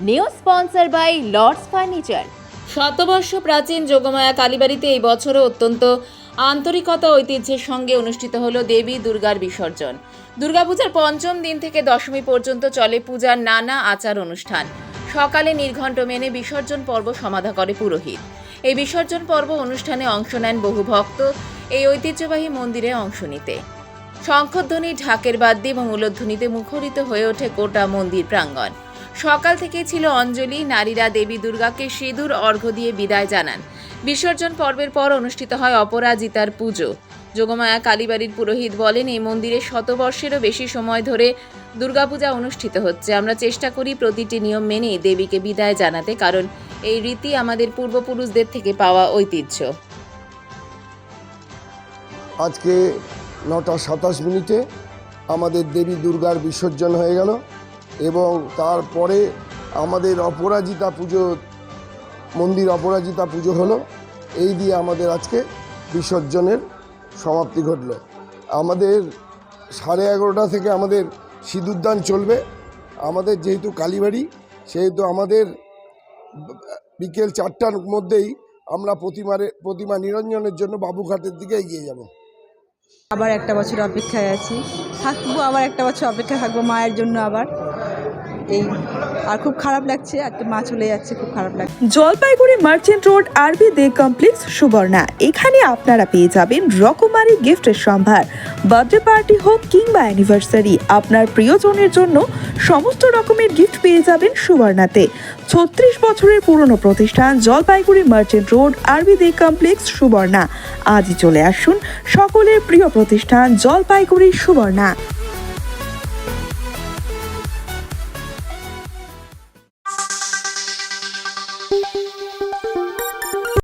New sponsor by Lords furniture শতবর্ষ প্রাচীন যোগমায়া কালীবাড়িতে এই বছরও অত্যন্ত আন্তরিকতা ঐতিহ্যের সঙ্গে অনুষ্ঠিত হলো দেবী দুর্গার বিসর্জন। দুর্গাপূজার পঞ্চম দিন থেকে দশমী পর্যন্ত চলে পূজার নানা আচার অনুষ্ঠান। সকালে নির্ঘণ্ট মেনে বিসর্জন পর্ব সমাধা করে পুরোহিত। এই বিসর্জন পর্ব অনুষ্ঠানে অংশ নেন বহু ভক্ত। এই ঐতিহ্যবাহী মন্দিরে অংশ নিতে। শঙ্খধ্বনি, ঢাকের বাদ্যে এবং উলোধ্বনিতে মুখরিত হয়ে ওঠে গোটা মন্দির প্রাঙ্গণ। সকাল থেকেই ছিল অঞ্জলি, নারীরা দেবী দুর্গাকে সিঁদুর, অর্ঘ্য দিয়ে বিদায় জানান। বিসর্জন পর্বের পর অনুষ্ঠিত হয় অপরাজিতার পুজো। যোগমায়া কালীবাড়ির পুরোহিত বলেন এই মন্দিরে শতবর্ষেরও বেশি সময় ধরে দুর্গাপূজা অনুষ্ঠিত হচ্ছে। আমরা চেষ্টা করি প্রতিটি নিয়ম মেনে দেবীকে বিদায় জানাতে, কারণ এই রীতি আমাদের পূর্বপুরুষদের থেকে পাওয়া ঐতিহ্য। আজকে নটা সাতাশ মিনিটে আমাদের দেবী দুর্গার বিসর্জন হয়ে গেল। এবং তারপরে আমাদের অপরাজিতা পুজো, মন্দির অপরাজিতা পুজো হলো। এই দিয়ে আমাদের আজকে বিসর্জনের সমাপ্তি ঘটল। আমাদের সাড়ে এগারোটা থেকে আমাদের সিঁদুরদান চলবে। আমাদের যেহেতু কালীবাড়ি, সেহেতু আমাদের বিকেল চারটার মধ্যেই আমরা প্রতিমারে, প্রতিমা নিরঞ্জনের জন্য বাবুঘাটের দিকে এগিয়ে যাব। আবার একটা বছর অপেক্ষায় আছি। থাকব আবার একটা বছর অপেক্ষা থাকব মায়ের জন্য আবার। এই। আর খুব খারাপ লাগছে আর মা চলে যাচ্ছে, খুব খারাপ লাগছে। জলপাইগুড়ি মার্চেন্ট রোড আরবি দে কমপ্লেক্স সুবর্ণা। এখানে আপনারা পেয়ে যাবেন রকমারি গিফটের সম্ভার, বার্থডে পার্টি হোক কিংবা অ্যানিভার্সারি আপনার প্রিয়জনের জন্য সমস্ত রকমের গিফট পেয়ে যাবেন সুবর্ণাতে। ছত্রিশ বছরের পুরনো প্রতিষ্ঠান জলপাইগুড়ি মার্চেন্ট রোড আরবি দে কমপ্লেক্স সুবর্ণা। আজই চলে আসুন সকলের প্রিয় প্রতিষ্ঠান জলপাইগুড়ি সুবর্ণা।